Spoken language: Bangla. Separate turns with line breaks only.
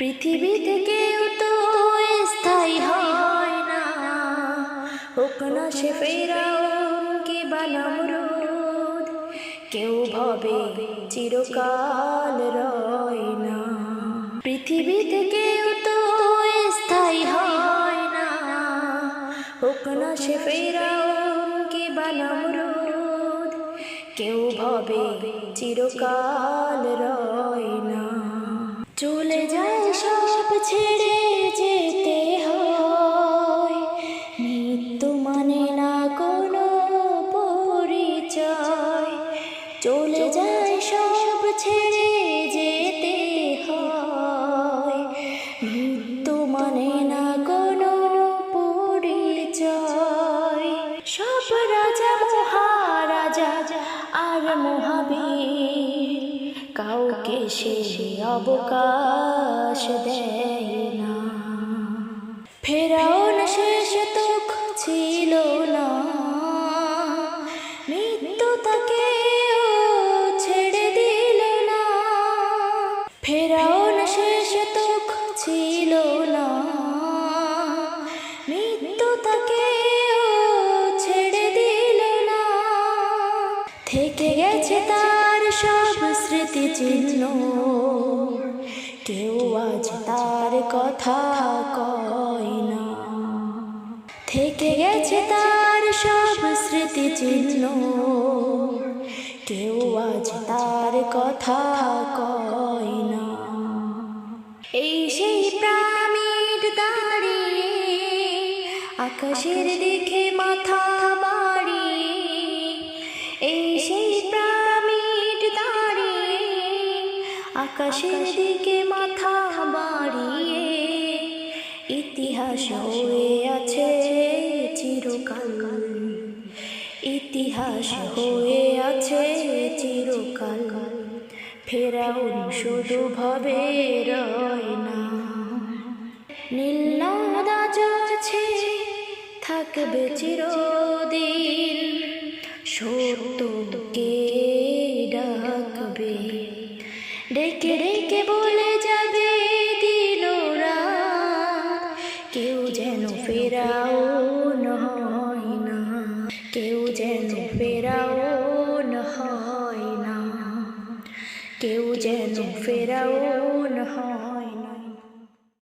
পৃথিবীতে কেউ তো স্থায়ী হয় না। হোক না সে ফেরাউন কি বানামরুদ কেউ ভাবে চিরকাল রয় না। পৃথিবীতে কেউ তো স্থায়ী হয় না। হোক না সে ফেরাউন কি বানামরুদ কেউ ভাবে চিরকাল রয় না। মানে না কোনো পরিচয়। সব রাজা, মহারাজা আর মহাবীর, কাউকে সে অবকাশ দেয় না। ফেরাও না শেষ তোখ ছিল না। মৃত্যু তাকে ছেড়ে দিল না। ফেরাও থেকে গেছে তার সব স্মৃতি চিহ্ন। কেউ আজ তার কথা কয় না। থেকে গেছে তার সব স্মৃতি চিহ্ন। কেউ আজ তার কথা কয় না। এই সেই প্রাণীর দাঁড়িয়ে আকাশের দিকে মাথা আকাশের দিকে মাথা বাড়িয়ে ইতিহাস হয়ে আছে চিরকাল। ইতিহাস হয়ে আছে চিরকাল। ফেরাউন শুধু ভাবে রয় না। নীলনদা যাচ্ছে থাকবে চিরদিন। সত্য ডেকে ডেকে বলে যাবে দিন কেউ যেন ফেরাও নয় না। কেউ যেন ফেরাও নয় না। কেউ যেন ফেরাও নয়।